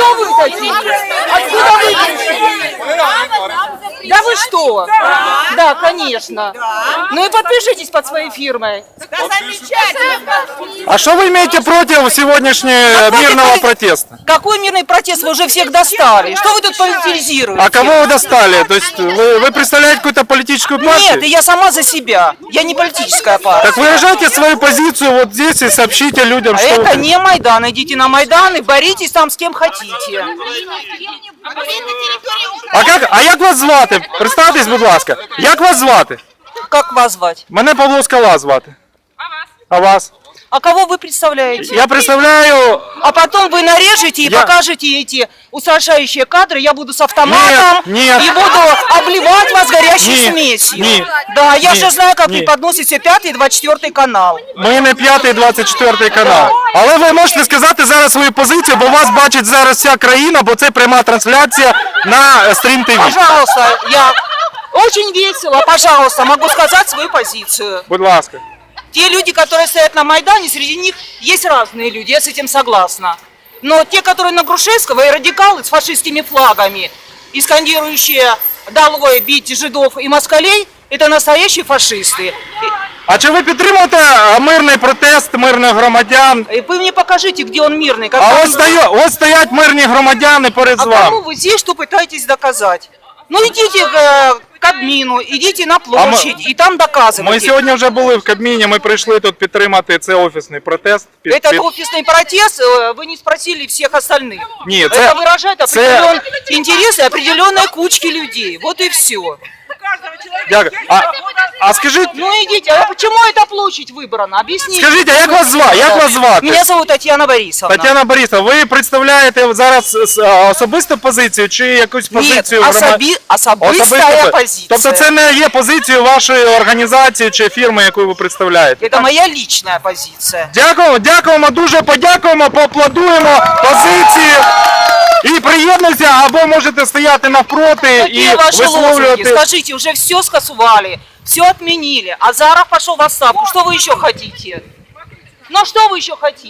кто вы такие? Откуда вы пришли? Да вы что? Да, конечно. Ну и подпишитесь под своей фирмой. А что вы имеете против сегодняшнего мирного протеста? Какой мирный протест? Вы уже всех достали. Что вы тут политизируете? А кого вы достали? То есть вы, вы представляете какую-то политическую партию? Нет, я сама за себя. Я не политическая партия. Так выражайте свою позицию вот здесь и сообщите людям, А что... это вы- не Майдан. Идите на Майдан и боритесь там с кем хотите. А як, а як вас звати? Представтесь, будь ласка. Як вас звати? Как вас звать? Мене Павло Скала звати. А вас? А кого вы представляете? Я представляю... А потом вы нарежете и Я- покажете эти устрашающие кадры. Я буду с автоматом Нет, нет. и буду обливать вас горящей Нет, смесью. нет, да, я нет, же знаю, как нет. преподносите пятый и двадцать четвертый канал. Ми не п'ятий, 24 канал. Але ви можете сказати зараз свою позицію, бо вас бачить зараз вся країна, бо це пряма трансляція на стрім ТВ. Пожалуйста, я очень весело, пожалуйста, могу сказать свою позицию. Будь ласка. Те люди, которые стоят на Майдане, среди них есть разные люди, я с этим согласна. Но те, которые на Грушевского, и радикалы с фашистскими флагами, и скандирующие «долой бить жидов и москалей», это настоящие фашисты. И- А чи ви підтримуєте е, мирний протест мирних громадян? И вы мне покажите, где он мирный. Как А там- ось стою, ось стоять мирні громадяни перед А вами. кому вы здесь что пытаетесь доказать? Ну идите к, э, к админу, идите на площадь и там доказывайте. Ми сьогодні вже були в Кабміні, ми прийшли тут підтримати цей офісний протест. Під- Этот під- офисный протест э, вы не спросили всех остальных. Нет, это це- выражает це- определен... интересы определенной кучки людей. Вот и все. Дякую. А, а скажіть, Ну идите, а почему эта площадь выбрана? Объясните. скажіть, а як вас звати? Як вас звати? Меня зовут Татьяна Борисовна. Тетяна Борисовна, ви представляєте зараз с- а, особисту позицію чи якусь Нет, позицію грома- особи... особистая Особиста по- позиция. Тобто це не є позицією вашої організації чи фірми, яку ви представляєте? Это моя личная позиция. Дякуємо, дякуємо, дуже подякуємо, поаплодуємо позиції. і приєднуйтеся, або можете стояти навпроти і Какие ваши лозунги? висловлювати. Скажите, уже все скасували, все отменили, а Заров пошел в отставку. Что вы еще хотите? Ну что вы еще хотите?